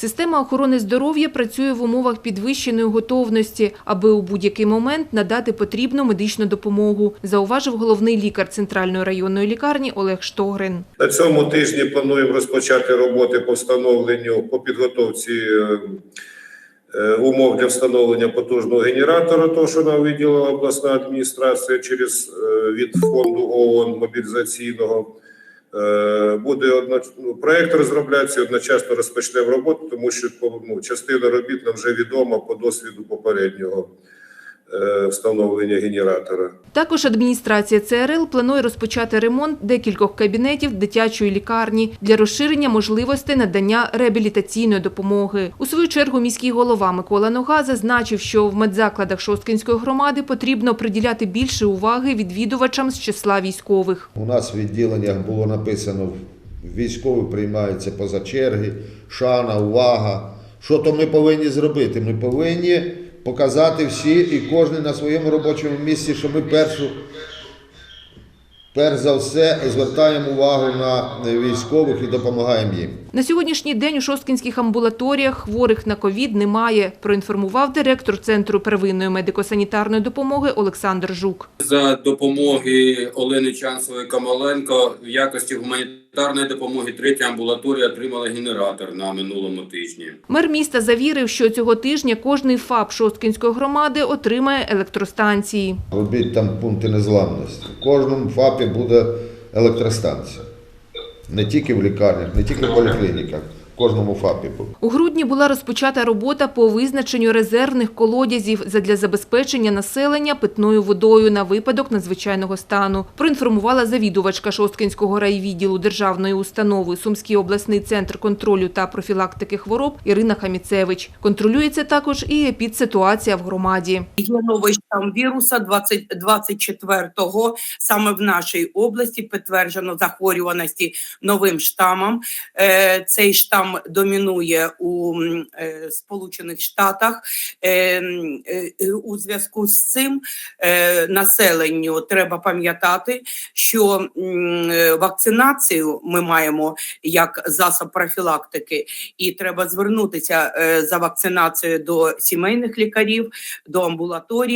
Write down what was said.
Система охорони здоров'я працює в умовах підвищеної готовності, аби у будь-який момент надати потрібну медичну допомогу, зауважив головний лікар центральної районної лікарні Олег Штогрин. На цьому тижні плануємо розпочати роботи по встановленню по підготовці е, е, умов для встановлення потужного генератора, того, що нам виділила обласна адміністрація через е, від фонду ООН мобілізаційного. Е, Буде одно, проект розроблятися, одночасно розпочнемо роботу, тому що ну, частина робіт нам вже відома по досвіду попереднього встановлення генератора. Також адміністрація ЦРЛ планує розпочати ремонт декількох кабінетів дитячої лікарні для розширення можливостей надання реабілітаційної допомоги. У свою чергу міський голова Микола Нога зазначив, що в медзакладах Шосткинської громади потрібно приділяти більше уваги відвідувачам з числа військових. У нас в відділеннях було написано військові приймаються поза черги, шана, увага. Що то ми повинні зробити? Ми повинні показати всі і кожен на своєму робочому місці, що ми першу, перш за все звертаємо увагу на військових і допомагаємо їм. На сьогоднішній день у шосткінських амбулаторіях хворих на ковід немає, проінформував директор Центру первинної медико-санітарної допомоги Олександр Жук. за допомоги Олени Чанцевої Камаленко в якості гуманітарної допомоги третя амбулаторія отримала генератор на минулому тижні. Мер міста завірив, що цього тижня кожний ФАП Шосткінської громади отримає електростанції. Робіть там пункти незламності. В кожному ФАПі буде електростанція. Не тільки в лікарнях, не тільки в поліклініках, кожному ФАПі. У грудні була розпочата робота по визначенню резервних колодязів задля забезпечення населення питною водою на випадок надзвичайного стану. Проінформувала завідувачка Шосткінського райвідділу державної установи Сумський обласний центр контролю та профілактики хвороб Ірина Хаміцевич. Контролюється також і епідситуація в громаді. Є новий штам віруса 20, 24-го саме в нашій області підтверджено захворюваності новим штамом. Е, цей штам домінує у е, Сполучених Штатах. Е, е, у зв'язку з цим населенню треба пам'ятати, що вакцинацію ми маємо як засоб профілактики, і треба звернутися за вакцинацією до сімейних лікарів, до амбулаторії.